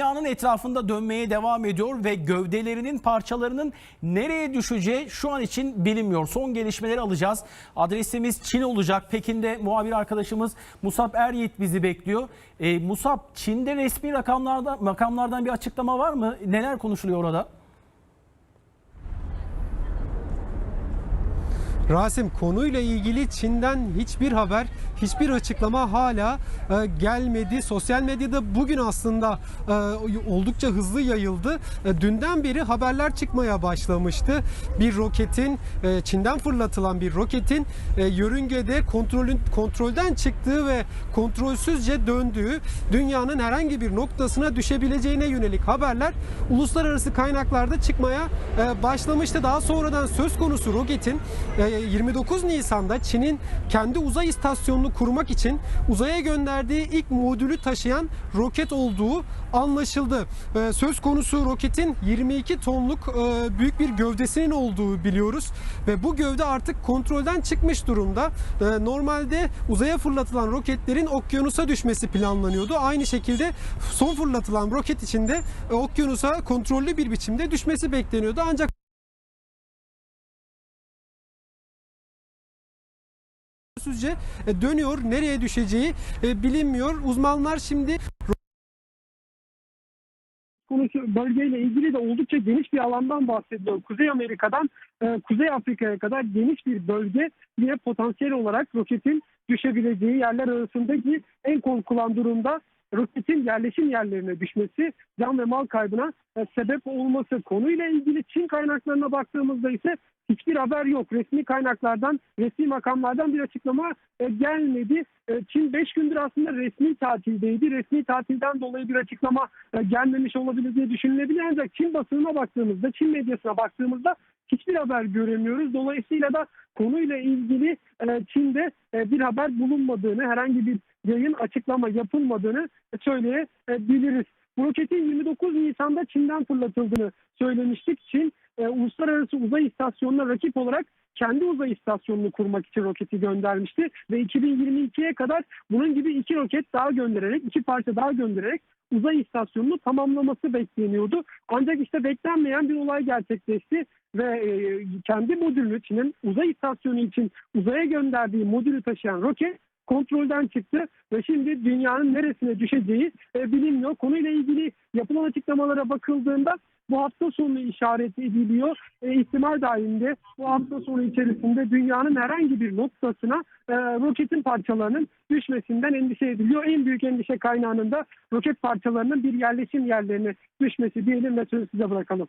dünyanın etrafında dönmeye devam ediyor ve gövdelerinin parçalarının nereye düşeceği şu an için bilinmiyor. Son gelişmeleri alacağız. Adresimiz Çin olacak. Pekin'de muhabir arkadaşımız Musab Eryiğit bizi bekliyor. E, Musab, Çin'de resmi rakamlarda, makamlardan bir açıklama var mı? Neler konuşuluyor orada? Rasim konuyla ilgili Çin'den hiçbir haber, hiçbir açıklama hala e, gelmedi. Sosyal medyada bugün aslında e, oldukça hızlı yayıldı. E, dünden beri haberler çıkmaya başlamıştı. Bir roketin e, Çin'den fırlatılan bir roketin e, yörüngede kontrolün kontrolden çıktığı ve kontrolsüzce döndüğü dünyanın herhangi bir noktasına düşebileceğine yönelik haberler uluslararası kaynaklarda çıkmaya e, başlamıştı. Daha sonradan söz konusu roketin e, 29 Nisan'da Çin'in kendi uzay istasyonunu kurmak için uzaya gönderdiği ilk modülü taşıyan roket olduğu anlaşıldı. E, Söz konusu roketin 22 tonluk e, büyük bir gövdesinin olduğu biliyoruz ve bu gövde artık kontrolden çıkmış durumda. E, Normalde uzaya fırlatılan roketlerin okyanusa düşmesi planlanıyordu. Aynı şekilde son fırlatılan roket için de e, okyanusa kontrollü bir biçimde düşmesi bekleniyordu. Ancak Süzce e, dönüyor. Nereye düşeceği e, bilinmiyor. Uzmanlar şimdi konusu bölgeyle ilgili de oldukça geniş bir alandan bahsediyor. Kuzey Amerika'dan e, Kuzey Afrika'ya kadar geniş bir bölge ve potansiyel olarak roketin düşebileceği yerler arasındaki en korkulan durumda roketin yerleşim yerlerine düşmesi, can ve mal kaybına e, sebep olması konuyla ilgili Çin kaynaklarına baktığımızda ise hiçbir haber yok. Resmi kaynaklardan, resmi makamlardan bir açıklama e, gelmedi. E, Çin 5 gündür aslında resmi tatildeydi. Resmi tatilden dolayı bir açıklama gelmemiş olabilir diye düşünülebilir. Ancak Çin basınına baktığımızda, Çin medyasına baktığımızda hiçbir haber göremiyoruz. Dolayısıyla da konuyla ilgili e, Çin'de e, bir haber bulunmadığını, herhangi bir yayın açıklama yapılmadığını söyleyebiliriz. Roketin 29 Nisan'da Çin'den fırlatıldığını söylemiştik. Çin e, uluslararası uzay istasyonuna rakip olarak kendi uzay istasyonunu kurmak için roketi göndermişti ve 2022'ye kadar bunun gibi iki roket daha göndererek, iki parça daha göndererek uzay istasyonunu tamamlaması bekleniyordu. Ancak işte beklenmeyen bir olay gerçekleşti ve e, kendi modülünü Çin'in uzay istasyonu için uzaya gönderdiği modülü taşıyan roket kontrolden çıktı ve şimdi dünyanın neresine düşeceği e, bilinmiyor. Konuyla ilgili yapılan açıklamalara bakıldığında bu hafta sonu işaret ediliyor. E, ihtimal dahilinde bu hafta sonu içerisinde dünyanın herhangi bir noktasına e, roketin parçalarının düşmesinden endişe ediliyor. En büyük endişe kaynağının da roket parçalarının bir yerleşim yerlerine düşmesi diyelim ve sözü size bırakalım.